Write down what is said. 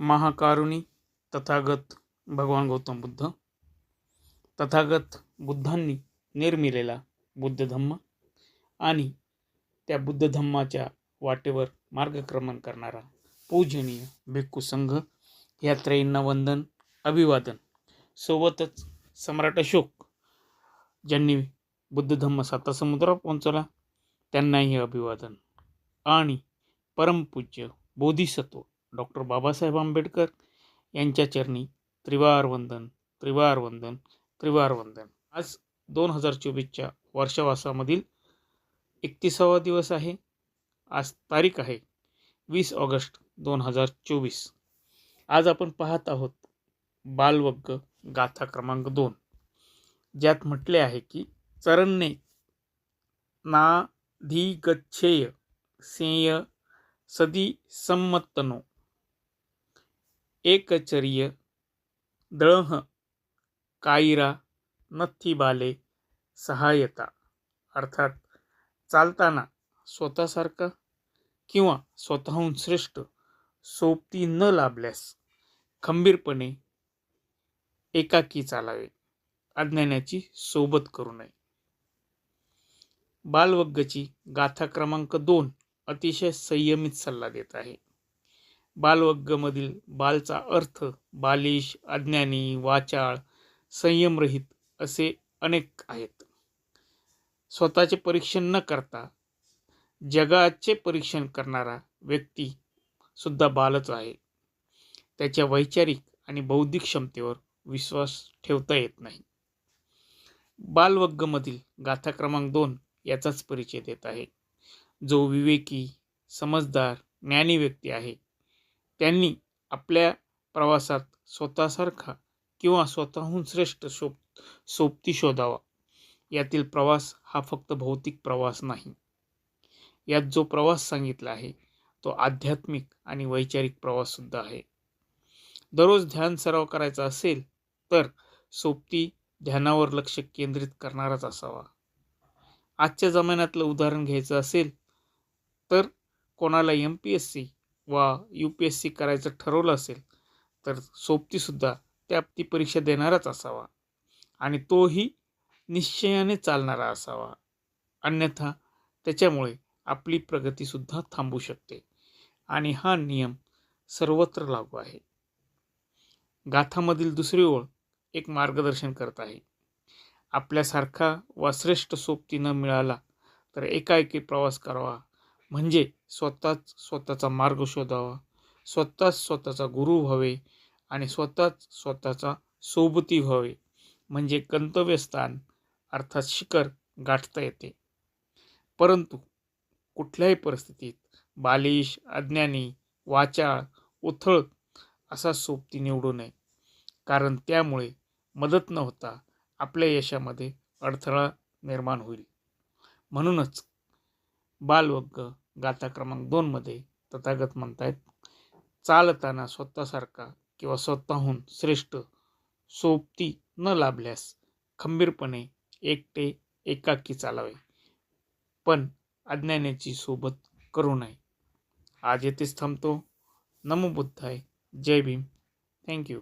महाकारुणी तथागत भगवान गौतम बुद्ध. तथागत बुद्धांनी निर्मिलेला बुद्ध धम्म आणि त्या बुद्ध धम्माच्या वाटेवर मार्गक्रमण करणारा पूजनीय भिक्खू संघ या त्रयींना वंदन अभिवादन सोबतच सम्राट अशोक ज्यांनी बुद्ध धम्म सातासमुद्रावर पोहोचवला त्यांनाही अभिवादन आणि परमपूज्य बोधिसत्व डॉक्टर बाबासाहेब आंबेडकर यांच्या चरणी त्रिवार वंदन त्रिवार वंदन त्रिवार वंदन. आज दोन हजार चोवीसच्या वर्षावासामधील एकतीसावा दिवस आहे. आज तारीख आहे वीस ऑगस्ट दोन हजार चोवीस. आज आपण पाहत आहोत बालवग्ग गाथा क्रमांक दोन ज्यात म्हटले आहे की चरण्ये ना धी गच्छेय सेय सदी संमत्तनो एकचर्य दळह कायरा नथी बाले सहायता अर्थात चालताना स्वतःसारखं किंवा स्वतःहून श्रेष्ठ सोबती न लाभल्यास खंबीरपणे एकाकी चालावे अज्ञानाची सोबत करू नये बालवग्गची गाथा क्रमांक दोन अतिशय संयमित सल्ला देत आहे बालवग्गमधील बालचा अर्थ बालिश अज्ञानी वाचाळ संयमरहित असे अनेक आहेत. स्वतःचे परीक्षण न करता जगाचे परीक्षण करणारा व्यक्ती सुद्धा बालच आहे. त्याच्या वैचारिक आणि बौद्धिक क्षमतेवर विश्वास ठेवता येत नाही. बालवग्गमधील गाथा क्रमांक दोन याचाच परिचय देत आहे. जो विवेकी समजदार ज्ञानी व्यक्ती आहे. त्यांनी आपल्या प्रवासात स्वतःसारखा किंवा स्वतःहून श्रेष्ठ शोप सोबती शोधावा. यातील प्रवास हा फक्त भौतिक प्रवास नाही. यात जो प्रवास सांगितला आहे तो आध्यात्मिक आणि वैचारिक प्रवाससुद्धा आहे. दररोज ध्यान सराव करायचा असेल तर सोबती ध्यानावर लक्ष केंद्रित करणाराच असावा. आजच्या जमान्यातलं उदाहरण घ्यायचं असेल तर कोणाला एम पी एस सी वा यू पी एस सी करायचं ठरवलं असेल तर सोबतीसुद्धा त्या ती परीक्षा देणाराच असावा. आणि तोही निश्चयाने चालणारा असावा. अन्यथा त्याच्यामुळे आपली प्रगतीसुद्धा थांबू शकते. आणि हा नियम सर्वत्र लागू आहे. गाथामधील दुसरी ओळ एक मार्गदर्शन करत आहे. आपल्यासारखा वा श्रेष्ठ सोबती न मिळाला तर एकाएकी प्रवास करावा. म्हणजे स्वतःच स्वतःचा मार्ग शोधावा. स्वतःच स्वतःचा गुरु व्हावे आणि स्वतःच स्वतःचा सोबती व्हावे. म्हणजे गंतव्यस्थान अर्थात शिखर गाठता येते. परंतु कुठल्याही परिस्थितीत बालिश अज्ञानी वाचाळ उथळ असा सोबती निवडू नये. कारण त्यामुळे मदत न होता आपल्या यशामध्ये अडथळा निर्माण होईल. म्हणूनच बालवग्ग गाथा क्रमांक दोनमध्ये तथागत म्हणतायत चालताना स्वतःसारखा किंवा स्वतःहून श्रेष्ठ सोबती न लाभल्यास खंबीरपणे एकटे एकाकी चालावे. पण अज्ञानाची सोबत करू नये. आज येथेच थांबतो. नमो बुद्धाय. जय भीम. थँक्यू